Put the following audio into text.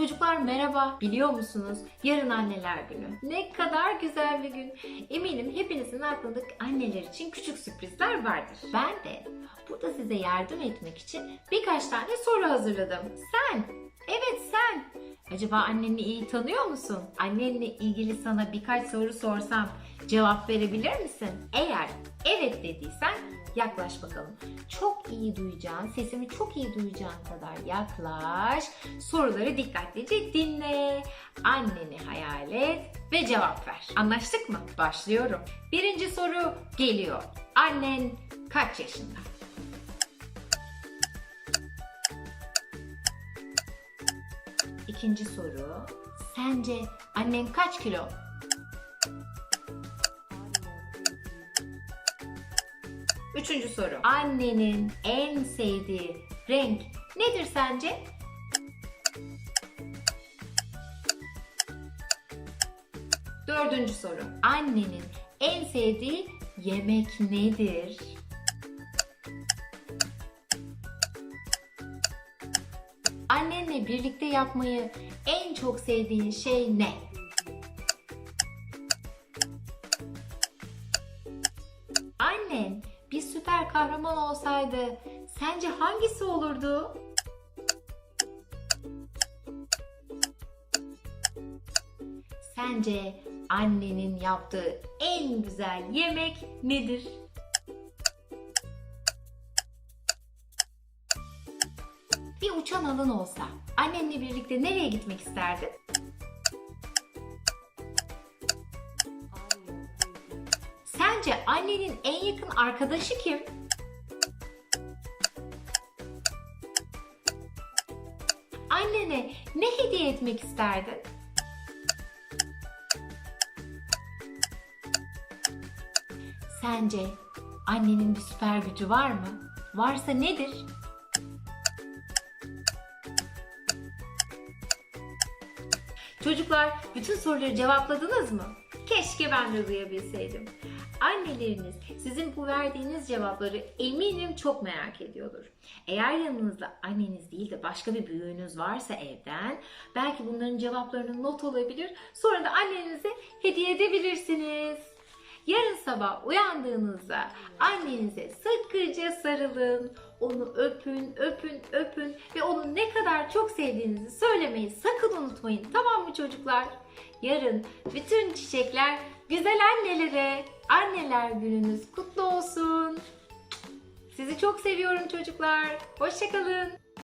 Çocuklar merhaba. Biliyor musunuz? Yarın anneler günü. Ne kadar güzel bir gün. Eminim hepinizin aklında anneler için küçük sürprizler vardır. Ben de burada size yardım etmek için birkaç tane soru hazırladım. Sen, evet. Acaba anneni iyi tanıyor musun? Annenle ilgili sana birkaç soru sorsam cevap verebilir misin? Eğer evet dediysen yaklaş bakalım. Çok iyi duyacağın, sesimi çok iyi duyacağın kadar yaklaş. Soruları dikkatlice dinle. Anneni hayal et ve cevap ver. Anlaştık mı? Başlıyorum. Birinci soru geliyor. Annen kaç yaşında? İkinci soru. Sence annen kaç kilo? Üçüncü soru. Annenin en sevdiği renk nedir sence? Dördüncü soru. Annenin en sevdiği yemek nedir? Annenle birlikte yapmayı en çok sevdiğin şey ne? Annen bir süper kahraman olsaydı sence hangisi olurdu? Sence annenin yaptığı en güzel yemek nedir? Bir uçan alın olsa annenle birlikte nereye gitmek isterdin? Sence annenin en yakın arkadaşı kim? Annene ne hediye etmek isterdin? Sence annenin bir süper gücü var mı? Varsa nedir? Çocuklar bütün soruları cevapladınız mı? Keşke ben de duyabilseydim. Anneleriniz sizin bu verdiğiniz cevapları eminim çok merak ediyordur. Eğer yanınızda anneniz değil de başka bir büyüğünüz varsa evden belki bunların cevaplarını not alabilir sonra da annenize hediye edebilirsiniz. Yarın sabah uyandığınızda annenize sıkıca sarılın. Onu öpün, öpün, öpün ve onu ne kadar çok sevdiğinizi söylemeyi sakın unutmayın. Tamam mı çocuklar? Yarın bütün çiçekler güzel annelere. Anneler gününüz kutlu olsun. Sizi çok seviyorum çocuklar. Hoşçakalın.